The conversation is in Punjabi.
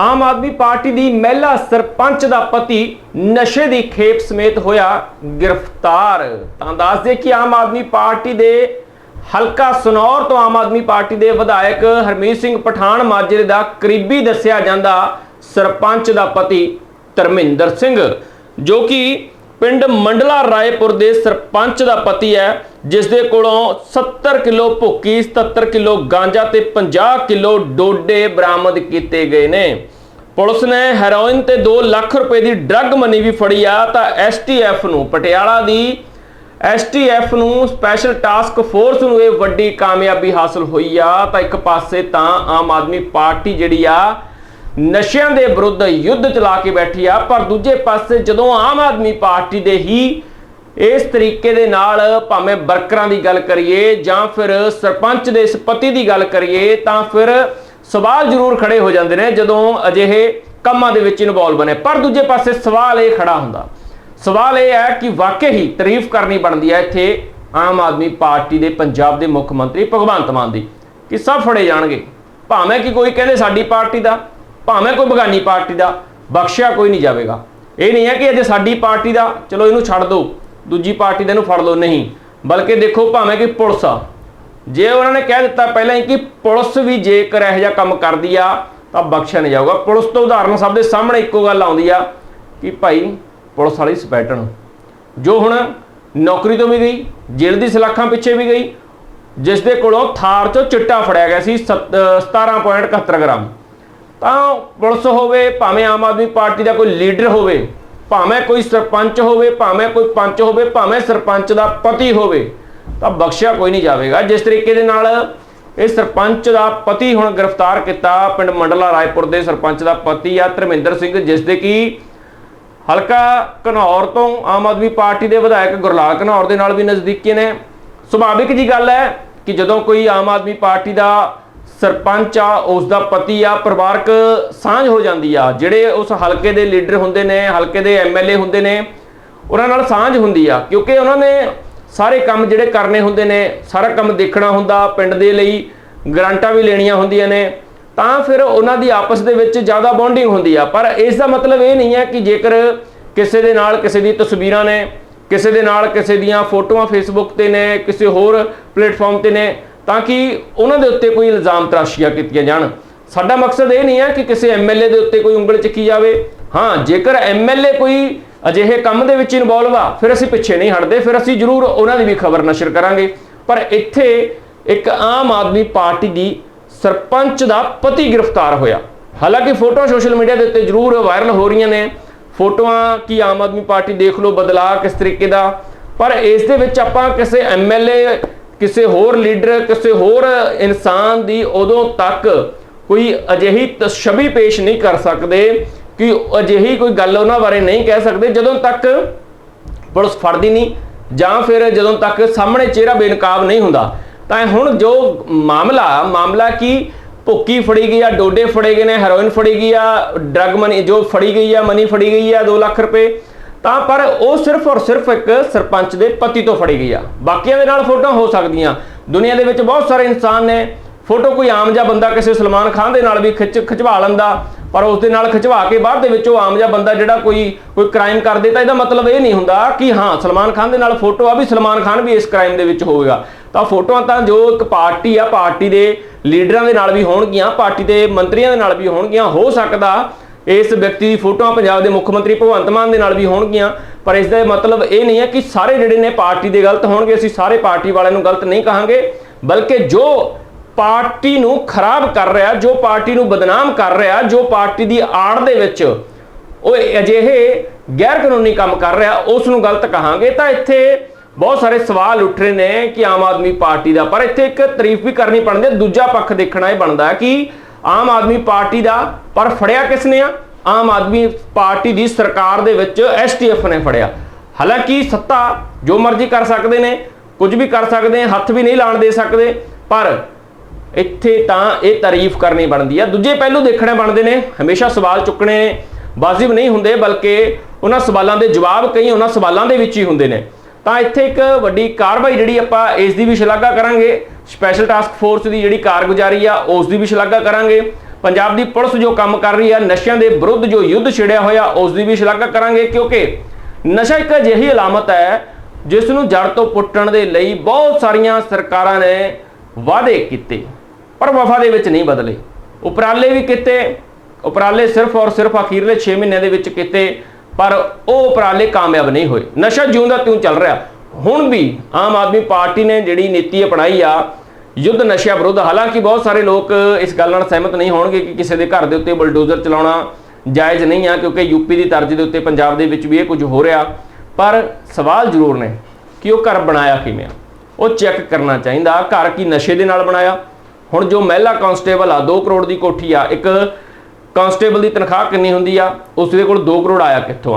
ਆਮ ਆਦਮੀ ਪਾਰਟੀ ਦੀ ਮਹਿਲਾ ਸਰਪੰਚ ਦਾ ਪਤੀ ਨਸ਼ੇ ਦੀ ਖੇਪ ਸਮੇਤ ਹੋਇਆ ਗ੍ਰਿਫਤਾਰ। ਤਾਂ ਦੱਸ ਦੇ ਕਿ ਆਮ ਆਦਮੀ ਪਾਰਟੀ ਦੇ ਹਲਕਾ ਸਨੌਰ ਤੋਂ ਆਮ ਆਦਮੀ ਪਾਰਟੀ ਦੇ ਵਿਧਾਇਕ ਹਰਮੀਤ ਸਿੰਘ ਪਠਾਨ ਮਾਜਰੇ ਦਾ ਕਰੀਬੀ ਦੱਸਿਆ ਜਾਂਦਾ ਸਰਪੰਚ ਦਾ ਪਤੀ ਧਰਮਿੰਦਰ ਸਿੰਘ, ਜੋ ਕਿ ਪਿੰਡ ਮੰਡਲਾ ਰਾਏਪੁਰ ਦੇ ਸਰਪੰਚ ਦਾ ਪਤੀ ਹੈ ਜਿਸ ਦੇ ਕੋਲੋਂ 70 ਕਿਲੋ ਭੁੱਕੀ 77 ਕਿਲੋ ਗਾਂਜਾ ਤੇ 50 ਕਿਲੋ ਡੋਡੇ ਬਰਾਮਦ ਕੀਤੇ ਗਏ ਨੇ। ਪੁਲਿਸ ਨੇ ਹੈਰੋਇਨ ਤੇ 2 ਲੱਖ ਰੁਪਏ ਦੀ ਡਰੱਗ ਮਨੀ ਵੀ ਫੜੀ ਆ, ਤਾਂ ਐਸਟੀਐਫ ਨੂੰ, ਪਟਿਆਲਾ ਦੀ ਐਸਟੀਐਫ ਨੂੰ ਸਪੈਸ਼ਲ ਟਾਸਕ ਫੋਰਸ ਨੂੰ ਇਹ ਵੱਡੀ ਕਾਮਯਾਬੀ ਹਾਸਲ ਹੋਈ ਆ, ਤਾਂ ਇੱਕ ਪਾਸੇ ਤਾਂ ਆਮ ਆਦਮੀ ਪਾਰਟੀ ਜਿਹੜੀ ਆ ਨਸ਼ਿਆਂ ਦੇ ਵਿਰੁੱਧ ਯੁੱਧ ਚਲਾ ਕੇ ਬੈਠੀ ਆ, ਪਰ ਦੂਜੇ ਪਾਸੇ ਜਦੋਂ ਆਮ ਆਦਮੀ ਪਾਰਟੀ ਦੇ ਹੀ ਇਸ ਤਰੀਕੇ ਦੇ ਨਾਲ ਭਾਵੇਂ ਵਰਕਰਾਂ ਦੀ ਗੱਲ ਕਰੀਏ ਜਾਂ ਫਿਰ ਸਰਪੰਚ ਦੇ ਇਸ ਪਤੀ ਦੀ ਗੱਲ ਕਰੀਏ, ਤਾਂ ਫਿਰ ਸਵਾਲ ਜ਼ਰੂਰ ਖੜੇ ਹੋ ਜਾਂਦੇ ਨੇ ਜਦੋਂ ਅਜਿਹੇ ਕੰਮਾਂ ਦੇ ਵਿੱਚ ਇਨਵੋਲਵ ਨੇ ਪਰ ਦੂਜੇ ਪਾਸੇ ਸਵਾਲ ਇਹ ਖੜਾ ਹੁੰਦਾ। ਸਵਾਲ ਇਹ ਹੈ ਕਿ ਵਾਕਈ ਹੀ ਤਾਰੀਫ ਕਰਨੀ ਬਣਦੀ ਹੈ ਇੱਥੇ ਆਮ ਆਦਮੀ ਪਾਰਟੀ ਦੇ ਪੰਜਾਬ ਦੇ ਮੁੱਖ ਮੰਤਰੀ ਭਗਵੰਤ ਮਾਨ ਦੀ, ਕਿ ਸਭ ਫੜੇ ਜਾਣਗੇ। ਭਾਵੇਂ ਕਿ ਕੋਈ ਕਹਿੰਦੇ ਸਾਡੀ ਪਾਰਟੀ ਦਾ ਭਾਵੇਂ ਕੋਈ ਬਗਾਨੀ ਪਾਰਟੀ ਦਾ ਬਖਸ਼ਿਆ ਕੋਈ ਨਹੀਂ ਜਾਵੇਗਾ। ਇਹ ਨਹੀਂ ਹੈ ਕਿ ਅਜੇ ਸਾਡੀ ਪਾਰਟੀ ਦਾ, ਚਲੋ ਇਹਨੂੰ ਛੱਡ ਦਿਓ ਦੂਜੀ ਪਾਰਟੀ ਦਾ ਇਹਨੂੰ ਫੜ ਲਓ, ਨਹੀਂ। ਬਲਕਿ ਦੇਖੋ ਭਾਵੇਂ ਕਿ ਪੁਲਿਸ ਆ, ਜੇ ਉਹਨਾਂ ਨੇ ਕਹਿ ਦਿੱਤਾ ਪਹਿਲਾਂ ਹੀ ਕਿ ਪੁਲਿਸ ਵੀ ਜੇਕਰ ਇਹੋ ਜਿਹਾ ਕੰਮ ਕਰਦੀ ਆ, ਤਾਂ ਬਖਸ਼ਿਆ ਨਹੀਂ ਜਾਊਗਾ। ਪੁਲਿਸ ਤੋਂ ਉਦਾਹਰਨ ਸਭ ਦੇ ਸਾਹਮਣੇ ਇੱਕੋ ਗੱਲ ਆਉਂਦੀ ਆ ਕਿ ਭਾਈ ਪੁਲਿਸ ਵਾਲੀ ਸਪੈਟਨ ਜੋ ਹੁਣ ਨੌਕਰੀ ਤੋਂ ਵੀ ਗਈ, ਜੇਲ੍ਹ ਦੀ ਸਲਾਖਾਂ ਪਿੱਛੇ ਵੀ ਗਈ ਜਿਸ ਦੇ ਕੋਲੋਂ ਥਾਰ ਚੋਂ ਚਿੱਟਾ ਫੜਿਆ ਗਿਆ ਸੀ, ਸੱਤ- ਅਹ 17.71 ਗ੍ਰਾਮ। ਤਾਂ ਪੁਲਿਸ ਹੋਵੇ, ਭਾਵੇਂ ਆਮ ਆਦਮੀ ਪਾਰਟੀ ਦਾ ਕੋਈ ਲੀਡਰ ਹੋਵੇ, ਭਾਵੇਂ ਕੋਈ ਸਰਪੰਚ ਹੋਵੇ, ਭਾਵੇਂ ਕੋਈ ਪੰਚ ਹੋਵੇ, ਭਾਵੇਂ ਸਰਪੰਚ ਦਾ ਪਤੀ ਹੋਵੇ, ਤਾਂ ਬਖਸ਼ਿਆ ਕੋਈ ਨਹੀਂ ਜਾਵੇਗਾ। ਜਿਸ ਤਰੀਕੇ ਦੇ ਨਾਲ ਇਹ ਸਰਪੰਚ ਦਾ ਪਤੀ ਹੁਣ ਗ੍ਰਿਫਤਾਰ ਕੀਤਾ ਪਿੰਡ ਮੰਡਲਾ ਰਾਏਪੁਰ ਦੇ ਸਰਪੰਚ ਦਾ ਪਤੀ ਆ ਧਰਮਿੰਦਰ ਸਿੰਘ, ਜਿਸ ਦੇ ਕੀ ਹਲਕਾ ਘਨੌਰ ਤੋਂ ਆਮ ਆਦਮੀ ਪਾਰਟੀ ਦੇ ਵਿਧਾਇਕ ਗੁਰਲਾਲ ਘਨੌਰ ਦੇ ਨਾਲ ਵੀ ਨਜ਼ਦੀਕੀ ਨੇ। ਸੁਭਾਵਿਕ ਜੀ ਗੱਲ ਹੈ ਕਿ ਜਦੋਂ ਕੋਈ ਆਮ ਆਦਮੀ ਪਾਰਟੀ ਦਾ ਸਰਪੰਚ ਆ ਉਸ ਦਾ ਪਤੀ ਆ, ਪਰਿਵਾਰਕ ਸਾਂਝ ਹੋ ਜਾਂਦੀ ਆ। ਜਿਹੜੇ ਉਸ ਹਲਕੇ ਦੇ ਲੀਡਰ ਹੁੰਦੇ ਨੇ, ਹਲਕੇ ਦੇ ਐਮਐਲਏ ਹੁੰਦੇ ਨੇ, ਉਹਨਾਂ ਨਾਲ ਸਾਂਝ ਹੁੰਦੀ ਆ। ਕਿਉਂਕਿ ਉਹਨਾਂ ਨੇ ਸਾਰੇ ਕੰਮ ਜਿਹੜੇ ਕਰਨੇ ਹੁੰਦੇ ਨੇ, ਸਾਰਾ ਕੰਮ ਦੇਖਣਾ ਹੁੰਦਾ ਪਿੰਡ ਦੇ ਲਈ, ਗਰੰਟਾਂ ਵੀ ਲੈਣੀਆਂ ਹੁੰਦੀਆਂ ਨੇ, ਤਾਂ ਫਿਰ ਉਹਨਾਂ ਦੀ ਆਪਸ ਦੇ ਵਿੱਚ ਜ਼ਿਆਦਾ ਬੌਂਡਿੰਗ ਹੁੰਦੀ ਆ। ਪਰ ਇਸ ਦਾ ਮਤਲਬ ਇਹ ਨਹੀਂ ਹੈ ਕਿ ਜੇਕਰ ਕਿਸੇ ਦੇ ਨਾਲ ਕਿਸੇ ਦੀ ਤਸਵੀਰਾਂ ਨੇ, ਕਿਸੇ ਦੇ ਨਾਲ ਕਿਸੇ ਦੀਆਂ ਫੋਟੋਆਂ ਫੇਸਬੁੱਕ ਤੇ ਨੇ, ਕਿਸੇ ਹੋਰ ਪਲੇਟਫਾਰਮ ਤੇ ਨੇ ਤਾਂ ਕਿ ਉਹਨਾਂ ਦੇ ਉੱਤੇ ਕੋਈ ਇਲਜ਼ਾਮ ਤਰਾਸ਼ੀਆਂ ਕੀਤੀਆਂ ਜਾਣ। ਸਾਡਾ ਮਕਸਦ ਇਹ ਨਹੀਂ ਹੈ ਕਿ ਕਿਸੇ ਐਮਐਲਏ ਦੇ ਉੱਤੇ ਕੋਈ ਉਂਗਲ ਚੱਕੀ ਜਾਵੇ। ਹਾਂ, ਜੇਕਰ ਐਮਐਲਏ ਕੋਈ ਅਜਿਹੇ ਕੰਮ ਦੇ ਵਿੱਚ ਇਨਵੋਲਵ ਆ, ਫਿਰ ਅਸੀਂ ਪਿੱਛੇ ਨਹੀਂ ਹਟਦੇ, ਫਿਰ ਅਸੀਂ ਜ਼ਰੂਰ ਉਹਨਾਂ ਦੀ ਵੀ ਖਬਰ ਨਸ਼ਰ ਕਰਾਂਗੇ। ਪਰ ਇੱਥੇ ਇੱਕ ਆਮ ਆਦਮੀ ਪਾਰਟੀ ਦੀ ਸਰਪੰਚ ਦਾ ਪਤੀ ਗ੍ਰਿਫਤਾਰ ਹੋਇਆ। ਹਾਲਾਂਕਿ ਫੋਟੋ ਸੋਸ਼ਲ ਮੀਡੀਆ ਦੇ ਉੱਤੇ ਜ਼ਰੂਰ ਵਾਇਰਲ ਹੋ ਰਹੀਆਂ ਨੇ। ਫੋਟੋਆਂ ਕੀ ਆਮ ਆਦਮੀ ਪਾਰਟੀ ਦੇਖ ਲਓ, ਬਦਲਾਅ ਕਿਸ ਤਰੀਕੇ ਦਾ। ਪਰ ਇਸ ਦੇ ਵਿੱਚ ਆਪਾਂ ਕਿਸੇ ਐਮਐਲਏ ਕਿਸੇ ਹੋਰ ਲੀਡਰ, ਕਿਸੇ ਹੋਰ ਇਨਸਾਨ ਦੀ ਉਦੋਂ ਤੱਕ ਕੋਈ ਅਜਿਹੀ ਤਸ਼ਬੀ ਪੇਸ਼ ਨਹੀਂ ਕਰ ਸਕਦੇ ਕਿ ਅਜਿਹੀ ਕੋਈ ਗੱਲ ਉਹਨਾਂ ਬਾਰੇ ਨਹੀਂ ਕਹਿ ਸਕਦੇ ਜਦੋਂ ਤੱਕ ਪੁਲਿਸ ਫੜਦੀ ਨਹੀਂ ਜਾਂ ਫਿਰ ਜਦੋਂ ਤੱਕ ਸਾਹਮਣੇ ਚਿਹਰਾ ਬੇਨਕਾਬ ਨਹੀਂ ਹੁੰਦਾ। ਤਾਂ ਹੁਣ ਜੋ ਮਾਮਲਾ ਮਾਮਲਾ ਕੀ ਭੁੱਕੀ ਫੜੀ ਗਈ ਆ, ਡੋਡੇ ਫੜੇ ਗਏ ਨੇ, ਹੈਰੋਇਨ ਫੜੀ ਗਈ ਆ ਡਰਗ ਮਨੀ ਜੋ ਫੜੀ ਗਈ ਆ, ਮਨੀ ਫੜੀ ਗਈ ਆ 2 ਲੱਖ ਰੁਪਏ ਤਾਂ ਪਰ ਉਹ ਸਿਰਫ ਔਰ ਸਿਰਫ ਇੱਕ ਸਰਪੰਚ ਦੇ ਪਤੀ ਤੋਂ ਫੜੀ ਗਈ ਆ। ਬਾਕੀਆਂ ਦੇ ਨਾਲ ਫੋਟੋਆਂ ਹੋ ਸਕਦੀਆਂ। ਦੁਨੀਆ ਦੇ ਵਿੱਚ ਬਹੁਤ ਸਾਰੇ ਇਨਸਾਨ ਨੇ। ਫੋਟੋ ਕੋਈ ਆਮ ਜਿਹਾ ਬੰਦਾ ਕਿਸੇ ਸਲਮਾਨ ਖਾਨ ਦੇ ਨਾਲ ਵੀ ਖਿੱਚ ਖਿਚਵਾ ਲੈਂਦਾ, ਪਰ ਉਸ ਦੇ ਨਾਲ ਖਿਚਵਾ ਕੇ ਬਾਅਦ ਦੇ ਵਿੱਚ ਉਹ ਆਮ ਜਿਹਾ ਬੰਦਾ ਜਿਹੜਾ ਕੋਈ ਕੋਈ ਕ੍ਰਾਈਮ ਕਰ ਦੇ ਤਾਂ ਇਹਦਾ ਮਤਲਬ ਇਹ ਨਹੀਂ ਹੁੰਦਾ ਕਿ ਹਾਂ, ਸਲਮਾਨ ਖਾਨ ਦੇ ਨਾਲ ਫੋਟੋ ਆ ਵੀ ਸਲਮਾਨ ਖਾਨ ਵੀ ਇਸ ਕ੍ਰਾਈਮ ਦੇ ਵਿੱਚ ਹੋਵੇਗਾ। ਤਾਂ ਫੋਟੋਆਂ ਤਾਂ ਜੋ ਇੱਕ ਪਾਰਟੀ ਆ, ਪਾਰਟੀ ਦੇ ਲੀਡਰਾਂ ਦੇ ਨਾਲ ਵੀ ਹੋਣਗੀਆਂ, ਪਾਰਟੀ ਦੇ ਮੰਤਰੀਆਂ ਦੇ ਨਾਲ ਵੀ ਹੋਣਗੀਆਂ, ਹੋ ਸਕਦਾ ਇਸ ਵਿਅਕਤੀ ਦੀ ਫੋਟੋਆਂ ਪੰਜਾਬ ਦੇ ਮੁੱਖ ਮੰਤਰੀ ਭਗਵੰਤ ਮਾਨ ਦੇ ਨਾਲ ਵੀ ਹੋਣਗੀਆਂ। ਪਰ ਇਸ ਦਾ ਮਤਲਬ ਇਹ ਨਹੀਂ ਹੈ ਕਿ ਸਾਰੇ ਜਿਹੜੇ ਨੇ ਪਾਰਟੀ ਦੇ ਗਲਤ ਹੋਣਗੇ, ਅਸੀਂ ਸਾਰੇ ਪਾਰਟੀ ਵਾਲਿਆਂ ਨੂੰ ਗਲਤ ਨਹੀਂ ਕਹਾਂਗੇ, ਬਲਕਿ ਜੋ ਪਾਰਟੀ ਨੂੰ ਖਰਾਬ ਕਰ ਰਿਹਾ, ਜੋ ਪਾਰਟੀ ਨੂੰ ਬਦਨਾਮ ਕਰ ਰਿਹਾ, ਜੋ ਪਾਰਟੀ ਦੀ ਆੜ ਦੇ ਵਿੱਚ ਉਹ ਅਜਿਹੇ ਗੈਰ ਕਾਨੂੰਨੀ ਕੰਮ ਕਰ ਰਿਹਾ, ਉਸ ਨੂੰ ਗਲਤ ਕਹਾਂਗੇ। ਤਾਂ ਇੱਥੇ ਬਹੁਤ ਸਾਰੇ ਸਵਾਲ ਉੱਠ ਰਹੇ ਨੇ ਕਿ ਆਮ ਆਦਮੀ ਪਾਰਟੀ ਦਾ, ਪਰ ਇੱਥੇ ਇੱਕ ਤਾਰੀਫ ਵੀ ਕਰਨੀ ਪੈਂਦੀ ਹੈ, ਦੂਜਾ ਪੱਖ ਦੇਖਣਾ ਇਹ ਬਣਦਾ ਕਿ ਆਮ ਆਦਮੀ ਪਾਰਟੀ ਦਾ, ਪਰ ਫੜਿਆ ਕਿਸ ਨੇ ਆ? ਆਮ ਆਦਮੀ ਪਾਰਟੀ ਦੀ ਸਰਕਾਰ ਦੇ ਵਿੱਚ ਐਸਟੀਐਫ ਨੇ ਫੜਿਆ। ਹਾਲਾਂਕਿ ਸੱਤਾ ਜੋ ਮਰਜ਼ੀ ਕਰ ਸਕਦੇ ਨੇ, ਕੁਝ ਵੀ ਕਰ ਸਕਦੇ ਹੱਥ ਵੀ ਨਹੀਂ ਲਾਣ ਦੇ ਸਕਦੇ, ਪਰ ਇੱਥੇ ਤਾਂ ਇਹ ਤਾਰੀਫ ਕਰਨੀ ਬਣਦੀ ਆ। ਦੂਜੇ ਪਹਿਲੂ ਦੇਖਣੇ ਬਣਦੇ ਨੇ, ਹਮੇਸ਼ਾ ਸਵਾਲ ਚੁੱਕਣੇ ਵਾਜਿਬ ਨਹੀਂ ਹੁੰਦੇ, ਬਲਕਿ ਉਹਨਾਂ ਸਵਾਲਾਂ ਦੇ ਜਵਾਬ ਕਈ ਉਹਨਾਂ ਸਵਾਲਾਂ ਦੇ ਵਿੱਚ ਹੀ ਹੁੰਦੇ ਨੇ। ਤਾਂ ਇੱਥੇ ਇੱਕ ਵੱਡੀ ਕਾਰਵਾਈ ਜਿਹੜੀ ਆਪਾਂ ਇਸ ਦੀ ਵੀ ਸ਼ਲਾਘਾ ਕਰਾਂਗੇ। ਸਪੈਸ਼ਲ ਟਾਸਕ ਫੋਰਸ ਦੀ ਜਿਹੜੀ ਕਾਰਗੁਜ਼ਾਰੀ ਆ ਉਸ ਦੀ ਵੀ ਸ਼ਲਾਘਾ ਕਰਾਂਗੇ। ਪੰਜਾਬ ਦੀ ਪੁਲਿਸ ਜੋ ਕੰਮ ਕਰ ਰਹੀ ਆ, ਨਸ਼ਿਆਂ ਦੇ ਵਿਰੁੱਧ ਜੋ ਯੁੱਧ ਛਿੜਿਆ ਹੋਇਆ ਉਸ ਦੀ ਵੀ ਸ਼ਲਾਘਾ ਕਰਾਂਗੇ, ਕਿਉਂਕਿ ਨਸ਼ਾ ਇੱਕ ਅਜਿਹੀ ਅਲਾਮਤ ਹੈ ਜਿਸ ਨੂੰ ਜੜ ਤੋਂ ਪੁੱਟਣ ਦੇ ਲਈ ਬਹੁਤ ਸਾਰੀਆਂ ਸਰਕਾਰਾਂ ਨੇ ਵਾਅਦੇ ਕੀਤੇ, ਪਰ ਵਫਾ ਦੇ ਵਿੱਚ ਨਹੀਂ ਬਦਲੇ। ਉਪਰਾਲੇ ਵੀ ਕੀਤੇ, ਉਪਰਾਲੇ ਸਿਰਫ ਔਰ ਸਿਰਫ ਅਖੀਰਲੇ 6 ਮਹੀਨਿਆਂ ਦੇ ਵਿੱਚ ਕੀਤੇ, ਪਰ ਉਹ ਉਪਰਾਲੇ ਕਾਮਯਾਬ ਨਹੀਂ ਹੋਏ। ਨਸ਼ਾ ਜਿਉਂ ਦਾ ਤਿਉਂ ਚੱਲ ਰਿਹਾ। ਹੁਣ ਵੀ ਆਮ ਆਦਮੀ ਪਾਰਟੀ ਨੇ ਜਿਹੜੀ ਨੀਤੀ ਅਪਣਾਈ ਆ ਯੁੱਧ ਨਸ਼ਿਆਂ ਵਿਰੁੱਧ, ਹਾਲਾਂਕਿ ਬਹੁਤ ਸਾਰੇ ਲੋਕ ਇਸ ਗੱਲ ਨਾਲ ਸਹਿਮਤ ਨਹੀਂ ਹੋਣਗੇ ਕਿ ਕਿਸੇ ਦੇ ਘਰ ਦੇ ਉੱਤੇ ਬਲਡੋਜ਼ਰ ਚਲਾਉਣਾ ਜਾਇਜ਼ ਨਹੀਂ ਆ, ਕਿਉਂਕਿ ਯੂਪੀ ਦੀ ਤਰਜ਼ ਦੇ ਉੱਤੇ ਪੰਜਾਬ ਦੇ ਵਿੱਚ ਵੀ ਇਹ ਕੁਝ ਹੋ ਰਿਹਾ। ਪਰ ਸਵਾਲ ਜ਼ਰੂਰ ਨੇ ਕਿ ਉਹ ਘਰ ਬਣਾਇਆ ਕਿਵੇਂ ਆ? ਉਹ ਚੈੱਕ ਕਰਨਾ ਚਾਹੀਦਾ, ਘਰ ਕੀ ਨਸ਼ੇ ਦੇ ਨਾਲ ਬਣਾਇਆ? ਹੁਣ ਜੋ ਮਹਿਲਾ ਕਾਂਸਟੇਬਲ ਆ 2 ਕਰੋੜ ਦੀ ਕੋਠੀ ਆ, ਇੱਕ ਕਾਂਸਟੇਬਲ ਦੀ ਤਨਖਾਹ ਕਿੰਨੀ ਹੁੰਦੀ ਆ? ਉਸ ਦੇ ਕੋਲ 2 ਕਰੋੜ ਆਇਆ ਕਿੱਥੋਂ ਆ?